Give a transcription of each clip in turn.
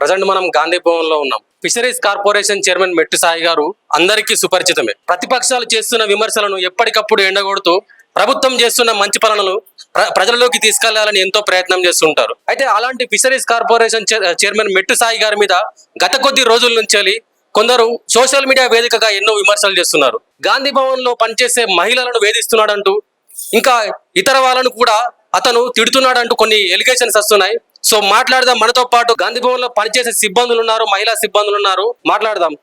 Present మనం గాంధీ భవన్లో ఉన్నాం. ఫిషరీస్ కార్పొరేషన్ చైర్మన్ మెట్టు సాయి గారు అందరికీ సుపరిచితమే. ప్రతిపక్షాలు చేస్తున్న విమర్శలను ఎప్పటికప్పుడు ఎండగొడుతూ ప్రభుత్వం చేస్తున్న మంచి పనులను ప్ర- ప్రజలలోకి తీసుకెళ్ళాలని ఎంతో ప్రయత్నం చేస్తుంటారు. అయితే అలాంటి ఫిషరీస్ కార్పొరేషన్ చైర్మన్ మెట్టు సాయి గారి మీద గత కొద్ది రోజుల నుంచి కొందరు సోషల్ మీడియా వేదికగా ఎన్నో విమర్శలు చేస్తున్నారు. గాంధీ భవన్లో పనిచేసే మహిళలను వేధిస్తున్నాడంటూ ఇంకా ఇతర వాళ్ళను కూడా అతను తిడుతున్నాడంటూ కొన్ని ఎలిగేషన్స్ వస్తున్నాయి. సో మాట్లాడదాం. మనతో పాటు గాంధీ భవన్లో పనిచేసే సిబ్బందులు ఉన్నారు మహిళా సిబ్బందులు ఉన్నారు. మాట్లాడదాం.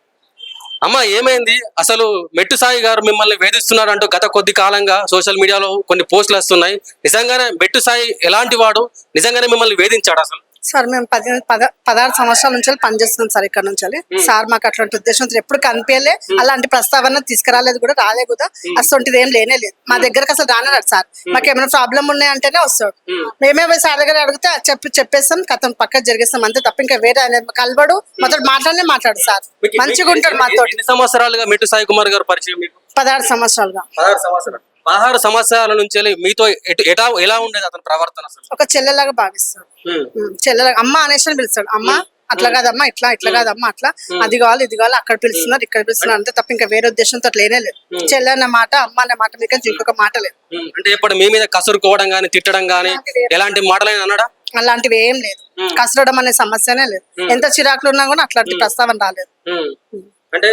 అమ్మ ఏమైంది? అసలు మెట్టు సాయి గారు మిమ్మల్ని వేధిస్తున్నారంటూ గత కొద్ది కాలంగా సోషల్ మీడియాలో కొన్ని పోస్టులు వస్తున్నాయి. నిజంగానే మెట్టు సాయి ఎలాంటి వాడు? నిజంగానే మిమ్మల్ని వేధించాడు అసలు? సార్ మేము పది పద పదహారు సంవత్సరాల నుంచి పనిచేస్తున్నాం సార్ ఇక్కడ నుంచి సార్ మాకు అట్లాంటి ఉద్దేశంతో ఎప్పుడు కనిపించలే. అలాంటి ప్రస్తావన తీసుకురాలేదు కూడా రాలే కూడా. అసలు ఏం లేనే లేదు. మా దగ్గరకు అసలు రానరాడు సార్. మాకు ఏమైనా ప్రాబ్లం ఉన్నాయంటేనే వస్తాడు. మేమే. పోయి సార్ దగ్గర అడిగితే చెప్పి చెప్పేస్తాం కథం పక్క జరిగేస్తాం. అంతే తప్ప ఇంకా వేరే ఆయన కలబడు మాతో మాట్లాడనే మాట్లాడు సార్. మంచిగా ఉంటాడు మాతో సంవత్సరాలుగా మెట్టు సాయి కుమార్ గారు పరిచయం పదహారు సంవత్సరాలుగా. పదహారు సంవత్సరాలు. పదహారు సంవత్సరాల నుంచి మీతో ఎటు- ఎలా ఉండేది అతని ప్రవర్తన ఒక చెల్లెలాగా భావిస్తాడు. చెల్లెలాగా అమ్మ అనేసి అని పిలుస్తాడు. అమ్మ అట్లా కాదమ్మా ఇట్లా ఇట్లా కాదమ్మా అట్లా. అది కావాలి ఇది కావాలి అక్కడ పిలుస్తున్నారు ఇక్కడ పిలుస్తున్నారు అంతే తప్ప ఇంకా వేరే ఉద్దేశంతో అట్లా లేనే లేదు. చెల్లె అన్న మాట అమ్మ అనే మాట మీకు ఇంకొక మాట లేదు. అంటే ఇప్పుడు మీ మీద కసురుకోవడం గానీ తిట్టడం గానీ ఎలాంటి మాటలైనా అన్నాడా? అలాంటివి ఏం లేదు. కసరడం అనే సమస్యనే లేదు. ఎంత చిరాకులు ఉన్నా కూడా అట్లాంటి ప్రస్తావన రాలేదు. అంటే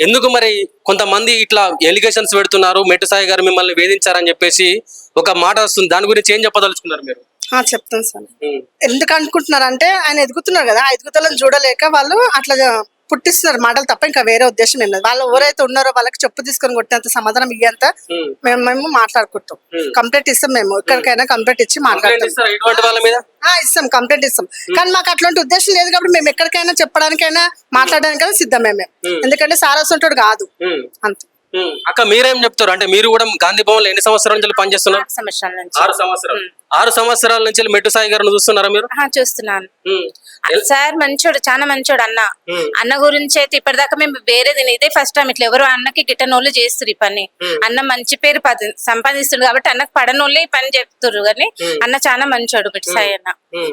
ఎందుకు మరి కొంతమంది ఇట్లా ఎలిగేషన్స్ పెడుతున్నారు మెట్టు సాయి గారు మిమ్మల్ని వేధించారని చెప్పేసి ఒక మాట వస్తుంది. దాని గురించి ఏం చెప్పదలుచుకున్నారు మీరు? చెప్తాను సార్. ఎందుకు అనుకుంటున్నారు అంటే ఆయన ఎదుగుతున్నారు కదా ఆ ఎదుగుదలను చూడలేక వాళ్ళు అట్లా పుట్టిస్తున్నారు. మాటలు తప్ప ఇంకా వేరే ఉద్దేశం ఏం లేదు. వాళ్ళు ఎవరైతే ఉన్నారో వాళ్ళకి చెప్పు తీసుకొని కొట్టేంత సమాధానం ఇయ్యేంత. మేము మేము మాట్లాడుకుంటాం. కంప్లైంట్ ఇస్తాం మేము. ఎక్కడికైనా కంప్లైంట్ ఇచ్చి మాట్లాడతాం. ఇస్తాం. కంప్లైంట్ ఇస్తాం. కానీ మాకు అట్లాంటి ఉద్దేశం లేదు కాబట్టి మేము ఎక్కడికైనా చెప్పడానికైనా మాట్లాడడానికైనా సిద్ధమే మేము. ఎందుకంటే సారస్ ఉంటాడు కాదు. అంతే. అక్క మీరేం చెప్తారు? అంటే మీరు కూడా గాంధీ భవన్లో ఎన్ని సంవత్సరాల నుంచి పనిచేస్తున్నారు? ఆరు సంవత్సరాలు ఆరు సంవత్సరాల. నుంచి మెట్టు సాయి గారిని చూస్తున్నారా మీరు? చూస్తున్నాను. సార్ మంచోడు చాలా మంచోడు అన్న. అన్న గురించి అయితే ఇప్పటిదాకా మేము వేరేది ఇదే ఫస్ట్ టైం ఇట్లా ఎవరు అన్నకి గిట్టనోళ్ళు చేస్తారు ఈ పని. అన్న మంచి పేరు పది సంపాదిస్తుంది కాబట్టి అన్నకు పడనోళ్ళే ఈ పని చెప్తారు కానీ అన్న చాలా మంచోడు బిట్ సాయి అన్న.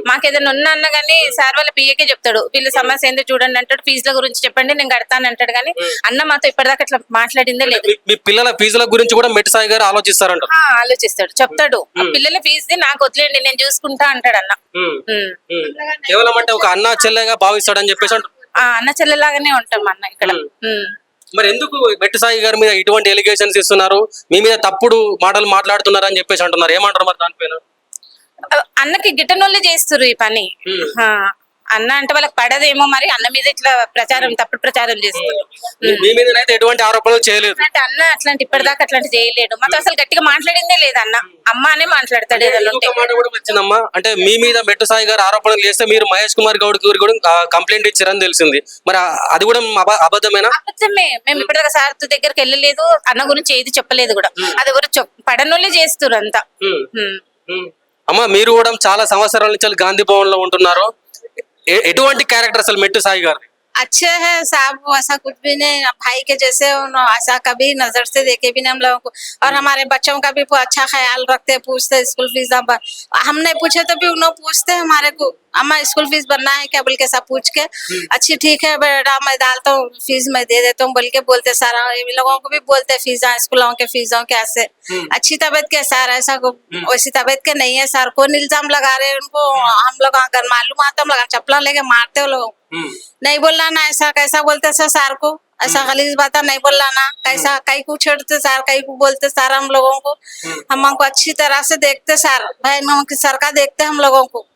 మాకు ఏదైనా ఉన్నా అన్న కానీ సార్ వాళ్ళ పిఏకే చెప్తాడు. వీళ్ళ సమస్య ఏందో చూడండి అంటాడు ఫీజుల గురించి చెప్పండి నేను కడతాను అంటాడు కానీ అన్న మాతో ఇప్పటిదాకా ఇట్లా మాట్లాడిందే లేదు. మీ- పిల్లల ఫీజుల గురించి కూడా మెట్టు సాయి గారు ఆలోచిస్తారంట. ఆలోచిస్తాడు చెప్తాడు. పిల్లల ఫీజుది నాకు వదిలేండి నేను చూసుకుంటా అంటాడు అన్న. కేవలం అంటే ఒక అన్న చెల్లెగా భావిస్తాడని చెప్పేసి అంటారు ఆ అన్న చెల్లెలాగానే ఉంటాం అన్న ఇక్కడ. ఉమ్. మరి ఎందుకు మెట్టు సాయి గారి మీద ఇటువంటి ఎలిగేషన్స్ ఇస్తున్నారు? మీ మీద తప్పుడు మాటలు మాట్లాడుతున్నారు అని చెప్పేసి అంటున్నారు. ఏమంటారు మరి దానిపైన? అన్నకి గిట్టనోళ్ళే చేస్తారు ఈ పని. ఆ, అన్న అంటే వాళ్ళకి పడదేమో మరి అన్న మీద ఇట్లా ప్రచారం తప్పుడు ప్రచారం చేస్తారు మీ- మీద అయితే ఎటువంటి ఆరోపణలు చేయలేదు. అంటే అన్న అట్లాంటి ఇప్పటిదాకా అట్లాంటి చేయలేడు. మాతో అసలు గట్టిగా మాట్లాడిందే లేదు అన్న. అమ్మ అనే మాట్లాడతాడు ఏదైనా ఉంటే. ఇంకొక మాట కూడా వచ్చిందమ్మా. అంటే మీ మీద మెట్టు సాయి గారు ఆరోపణలు చేస్తే మీరు మహేష్ కుమార్ గౌడ్ గారు కూడా కంప్లైంట్ ఇచ్చారని తెలిసింది. మరి ఆ- అది కూడా అబ- అబద్ధమేనా? అబద్ధమే. మేము ఇప్పటిదాకా సార్ దగ్గరికి వెళ్ళలేదు. అన్న గురించి ఏది చెప్పలేదు కూడా. అది ఎవరు చెప్- పడనోళ్ళే చేస్తారు అంతా. ఉమ్. ఉమ్. ఉమ్. అమ్మా మీరు కూడా చాలా సంవత్సరాల నుంచి గాంధీ భవన్లో ఉంటున్నారు. ఎటువంటి క్యారెక్టర్ అసలు మెట్టు సాయి గారు अच्छे हैं साहब वो ऐसा कुछ भी नहीं भाई के जैसे उन्होंने ऐसा कभी नजर से देखे भी नहीं हम लोगों को और हमारे बच्चों का भी वो अच्छा ख्याल रखते पूछते स्कूल फीस हम नहीं पूछे तो भी उन्होंने पूछते हमारे को अम्मा स्कूल फ़ीस भरना है क्या? बोल के सब पूछ के अच्छी ठीक है बेटा मैं डालता हूँ फ़ीस मैं दे देता हूँ। बोल के बोलते सारा लोगों को भी बोलते फ़ीस स्कूल के फ़ीस कैसे? हम्म। अच्छी तबियत के सर? ऐसा हम्म। वैसी तबियत के नहीं है सर? कौन इल्ज़ाम लगा रहे उनको? हम लोग अगर मालूम आते हम लोग चप्पल लेके मारते हो लोग। हम्म। नहीं बोलना ना ऐसा कैसा बोलते सर सर को? ऐसा गलीज बात नहीं बोलना ना। कैसा कहीं को छेड़ते सर कहीं को बोलते सर हम लोगों को। हम हमको अच्छी तरह से देखते सर। भाई हम सर का देखते हम लोगों को।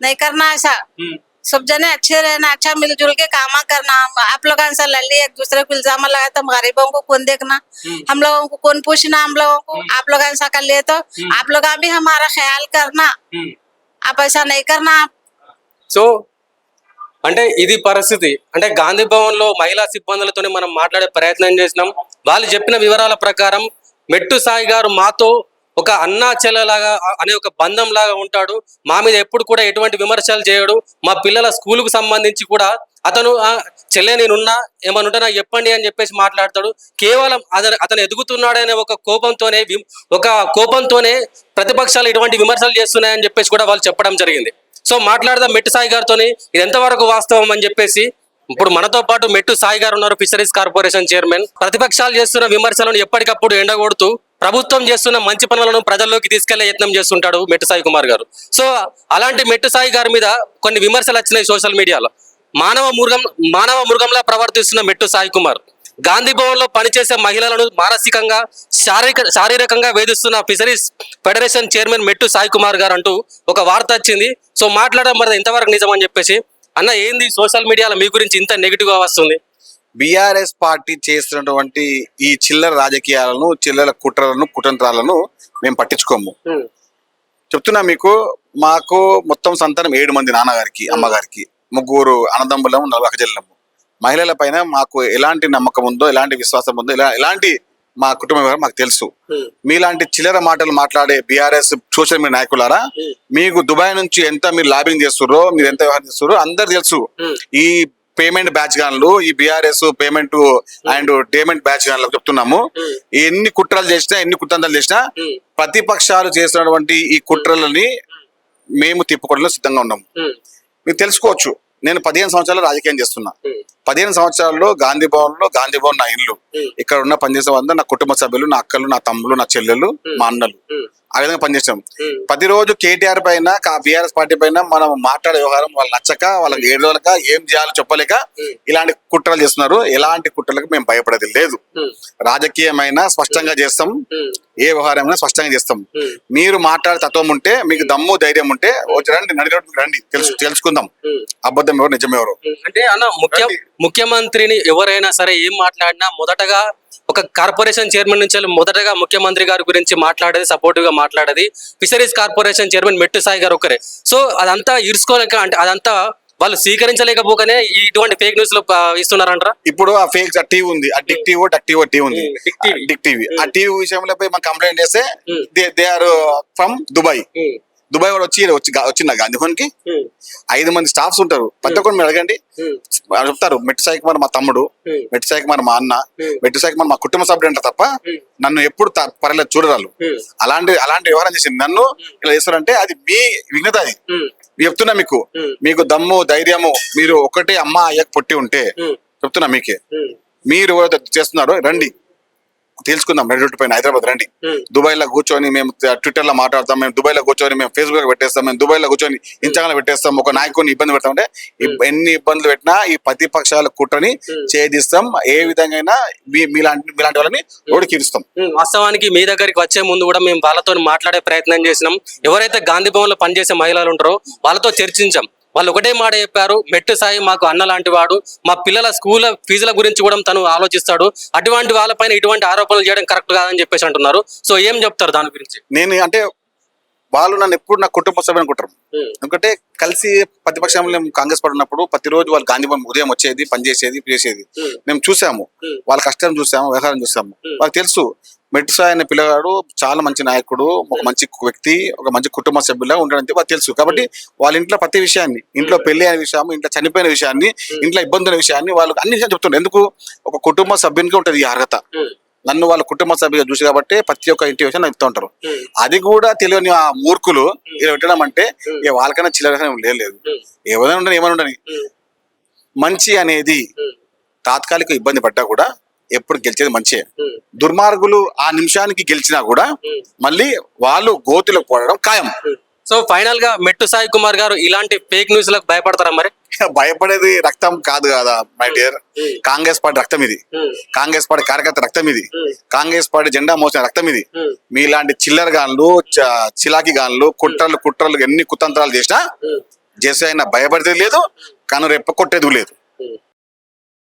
नहीं करना ऐसा ఉమ్. सब जने अच्छे रहना अच्छा मिलजुल के काम करना आप लोग से लड़ी एक दूसरे को इल्जाम लगाए तो हम गरीबों को कौन देखना हम लोगों को कौन पूछना हम लोगों को आप लोग ऐसा कर लिए तो आप लोग भी हमारा ख्याल करना ఉమ్. आप ऐसा नहीं करना आप సో అంటే ఇది పరిస్థితి అంటే గాంధీ భవన్ లో మహిళా సిబ్బందులతోనే మనం మాట్లాడే ప్రయత్నం చేసినాం వాళ్ళు చెప్పిన వివరాల ప్రకారం మెట్టు సాయి గారు మాతో ఒక అన్నా చెల్లెలాగా అనే ఒక బంధం లాగా ఉంటాడు. మా మీద ఎప్పుడు కూడా ఎటువంటి విమర్శలు చేయడు. మా పిల్లల స్కూల్కు సంబంధించి కూడా అతను చెల్లె నేనున్నా ఏమని ఉంటే నాకు చెప్పండి అని చెప్పేసి మాట్లాడతాడు. కేవలం అతను అతను ఎదుగుతున్నాడనే ఒక కోపంతోనే విమ్- ఒక కోపంతోనే ప్రతిపక్షాలు ఇటువంటి విమర్శలు చేస్తున్నాయని చెప్పేసి కూడా వాళ్ళు చెప్పడం జరిగింది. సో మాట్లాడదాం మెట్టు సాయి గారితో ఇది ఎంతవరకు వాస్తవం అని చెప్పేసి ఇప్పుడు మనతో పాటు మెట్టు సాయి గారు ఉన్నారు ఫిషరీస్ కార్పొరేషన్ చైర్మన్. ప్రతిపక్షాలు చేస్తున్న విమర్శలను ఎప్పటికప్పుడు ఎండగొడుతూ ప్రభుత్వం చేస్తున్న మంచి పనులను ప్రజల్లోకి తీసుకెళ్ళే యత్నం చేస్తుంటాడు మెట్టు సాయి కుమార్ గారు. సో అలాంటి మెట్టు సాయి గారి మీద కొన్ని విమర్శలు వచ్చినాయి సోషల్ మీడియాలో. మానవ మృగం మానవ మృగంలా ప్రవర్తిస్తున్న మెట్టు సాయి కుమార్. గాంధీ భవన్లో పనిచేసే మహిళలను మానసికంగా శారీరక శారీరకంగా వేధిస్తున్న ఫిషరీస్ ఫెడరేషన్ చైర్మన్ మెట్టు సాయి కుమార్ గారు అంటూ ఒక వార్త వచ్చింది. సో మాట్లాడడం మరి ఇంతవరకు నిజం అని చెప్పేసి అన్న ఏంది సోషల్ మీడియాలో మీ గురించి ఇంత నెగిటివ్గా వస్తుంది? బీఆర్ఎస్ పార్టీ చేస్తున్నటువంటి ఈ చిల్లర రాజకీయాలను చిల్లర కుట్రలను కుతంత్రాలను మేము పట్టించుకోము. చెప్తున్నా మీకు మాకు మొత్తం సంతానం ఏడు మంది నాన్నగారికి అమ్మగారికి ముగ్గురు అన్నదమ్ములము నలుగురు అక్కచెల్లెము మహిళల పైన మాకు ఎలాంటి నమ్మకం ఉందో ఎలాంటి విశ్వాసం ఉందో ఎలా ఎలాంటి మా కుటుంబ వ్యవహారం మాకు తెలుసు. మీలాంటి చిల్లర మాటలు మాట్లాడే బీఆర్ఎస్ సోషల్ మీడియా నాయకులారా మీకు దుబాయ్ నుంచి ఎంత మీరు లాబింగ్ చేస్తుర్రో మీరు ఎంత వ్యవహారం చేస్తుర్రో అందరు తెలుసు. ఈ పేమెంట్ బ్యాచ్ గాన్లు ఈ BRS payment and payment batch గాన్లు చెప్తున్నాము. ఎన్ని కుట్రలు చేసినా ఎన్ని కుట్రంతాలు చేసినా ప్రతిపక్షాలు చేస్తున్నటువంటి ఈ కుట్రలని మేము. తిప్పుకోవడంలో సిద్ధంగా ఉన్నాము. మీరు తెలుసుకోవచ్చు నేను పదిహేను సంవత్సరాలు రాజకీయం చేస్తున్నా. పదిహేను సంవత్సరాల్లో గాంధీ భవన్లో గాంధీ భవన్ నా ఇల్లు. ఇక్కడ ఉన్న పనిచేసే వాళ్ళందరూ నా కుటుంబ సభ్యులు నా అక్కలు నా తమ్ములు నా చెల్లెలు మా అన్నలు. ఆ విధంగా పనిచేసాం. ప్రతిరోజు కేటీఆర్ పైన బీఆర్ఎస్ పార్టీ పైన మనం మాట్లాడే వ్యవహారం వాళ్ళు నచ్చక వాళ్ళకి ఏడు రోజులక ఏం చేయాలో చెప్పలేక ఇలాంటి కుట్రలు చేస్తున్నారు. ఎలాంటి కుట్రలకు మేము భయపడేది లేదు. రాజకీయమైన స్పష్టంగా చేస్తాం. ఏ వ్యవహారమైనా స్పష్టంగా చేస్తాం. మీరు మాట్లాడే తత్వం ఉంటే మీకు దమ్ము ధైర్యం ఉంటే వచ్చి రండి నడి రండి తెలుసు తెలుసుకుందాం. అబద్ధం ఎవరు నిజం ఎవరు? అంటే అన్న ముఖ్య ముఖ్యమంత్రిని ఎవరైనా సరే ఏం మాట్లాడినా మొదటగా ఒక కార్పొరేషన్ చైర్మన్ నుంచి మొదటగా ముఖ్యమంత్రి గారి గురించి మాట్లాడేది సపోర్టివ్గా మాట్లాడేది ఫిషరీస్ కార్పొరేషన్ చైర్మన్ మెట్టు సాయి గారు ఒకరే. సో అదంతా ఇరుసుకోలేక అంటే అదంతా వాళ్ళు స్వీకరించలేకపోకనే ఇటువంటి ఫేక్ న్యూస్లో ఆ, ఇస్తున్నారంటారా? ఇప్పుడు ఆ ఫేక్ టీవీ ఉంది. ఆ dick TV duck TV TV ఉంది. Dick TV. ఆ టీవీ. విషయంలో పోయి మనం కంప్లైంట్ చేస్తే. They are from Dubai Dubai వాడు వచ్చి వచ్చి వచ్చిన గాంధీ భవన్కి ఐదు మంది స్టాఫ్స్ ఉంటారు. ప్రతి ఒక్కరు మీరు అడగండి. చెప్తారు మెట్టు సాయి కుమార్ మా తమ్ముడు. మెట్టు సాయి కుమార్ మా అన్న. మెట్టు సాయి కుమార్ మా కుటుంబ సభ్యుడు అంటారు తప్ప నన్ను ఎప్పుడు పర్లేదు చూడరాలు అలాంటి అలాంటి వ్యవహారం చేసింది నన్ను ఇలా చేస్తారంటే అది మీ విఘ్నత అది. నేను చెప్తున్నా మీకు. మీకు దమ్ము ధైర్యము మీరు ఒకటే అమ్మ అయ్యకు పుట్టి ఉంటే చెప్తున్నా మీకే. మీరు చేస్తున్నారో రండి. తెలుసుకుందాం రెడ్ పైన హైదరాబాద్ రండి. దుబాయ్లో కూర్చొని మేము ట్విట్టర్లో మాట్లాడతాం మేము దుబాయ్లో కూర్చొని మేము ఫేస్బుక్లో పెట్టేస్తాం మేము దుబాయ్లో కూర్చొని ఇన్స్టాగ్రామ్ పెట్టేస్తాం ఒక నాయకుడిని ఇబ్బంది పెడతాం అంటే ఇబ్- ఎన్ని ఇబ్బందులు పెట్టినా ఈ ప్రతిపక్షాల కుట్రని ఛేదిస్తాం. ఏ విధంగా అయినా మీ- మీలాంటి మీలాంటి వాళ్ళని ఓడికి ఇరుస్తాం వాస్తవానికి మీ దగ్గరికి వచ్చే ముందు కూడా మేము వాళ్ళతో మాట్లాడే ప్రయత్నం చేసినాం. ఎవరైతే గాంధీ భవన్లో పనిచేసే మహిళలు ఉంటారో వాళ్ళతో చర్చించాం. వాళ్ళు ఒకటే మాట చెప్పారు మెట్టు సాయి మాకు అన్న లాంటి వాడు మా పిల్లల స్కూల్ ఫీజుల గురించి కూడా తను ఆలోచిస్తాడు అటువంటి వాళ్ళపైన ఇటువంటి ఆరోపణలు చేయడం కరెక్ట్ కాదని చెప్పేసి అంటున్నారు. సో ఏం చెప్తారు దాని గురించి? నేను అంటే వాళ్ళు నన్ను ఎప్పుడు నా కుటుంబ సభ్యులు అనుకుంటారు. ఎందుకంటే కలిసి ప్రతిపక్షంలో మేము కాంగ్రెస్ పార్టీ ఉన్నప్పుడు ప్రతిరోజు వాళ్ళు గాంధీ భవన్ ఉదయం వచ్చేది పని చేసేది. మేము చూసాము. వాళ్ళ కష్టం చూసాము వ్యవహారం చూసాము. వాళ్ళకి తెలుసు మెట్టు సాయి అనే పిల్లగాడు చాలా మంచి నాయకుడు ఒక మంచి వ్యక్తి ఒక మంచి కుటుంబ సభ్యులా ఉండడం వారు తెలుసు. కాబట్టి వాళ్ళ ఇంట్లో ప్రతి విషయాన్ని ఇంట్లో పెళ్ళి అయిన విషయం ఇంట్లో చనిపోయిన విషయాన్ని ఇంట్లో ఇబ్బందుల విషయాన్ని వాళ్ళు అన్ని విషయాలు చెప్తున్నారు ఎందుకు? ఒక కుటుంబ సభ్యునికి ఉంటుంది ఈ అర్హత. నన్ను వాళ్ళ కుటుంబ సభ్యుగా చూసి కాబట్టి ప్రతి ఒక్క ఇంటి విషయం చెప్తూ ఉంటారు. అది కూడా తెలియని ఆ మూర్ఖులు ఇలా పెట్టడం అంటే ఇక వాళ్ళకన్నా చిల్లర లేదు ఏమైనా ఉండని ఏమైనా ఉండని. మంచి అనేది తాత్కాలిక ఇబ్బంది పడ్డా కూడా ఎప్పుడు గెలిచేది మంచే. దుర్మార్గులు ఆ నిమిషానికి గెలిచినా కూడా మళ్ళీ వాళ్ళు గోతులకు పోవడం ఖాయం. సో ఫైనల్గా మెట్టు సాయి కుమార్ గారు ఇలాంటి ఫేక్ న్యూస్లకు భయపడతారా మరి? భయపడేది రక్తం కాదు కదా మై డియర్ కాంగ్రెస్ పార్టీ రక్తం ఇది. కాంగ్రెస్ పార్టీ కార్యకర్త రక్తం ఇది. కాంగ్రెస్ పార్టీ జెండా మోసిన రక్తం ఇది. మీలాంటి చిల్లర గాన్లు చిలాకి గాన్లు కుట్రలు కుట్రలు ఎన్ని కుతంత్రాలు చేసినా చేసే ఆయన భయపడితే లేదు కానీ రెప్ప కొట్టేది లేదు.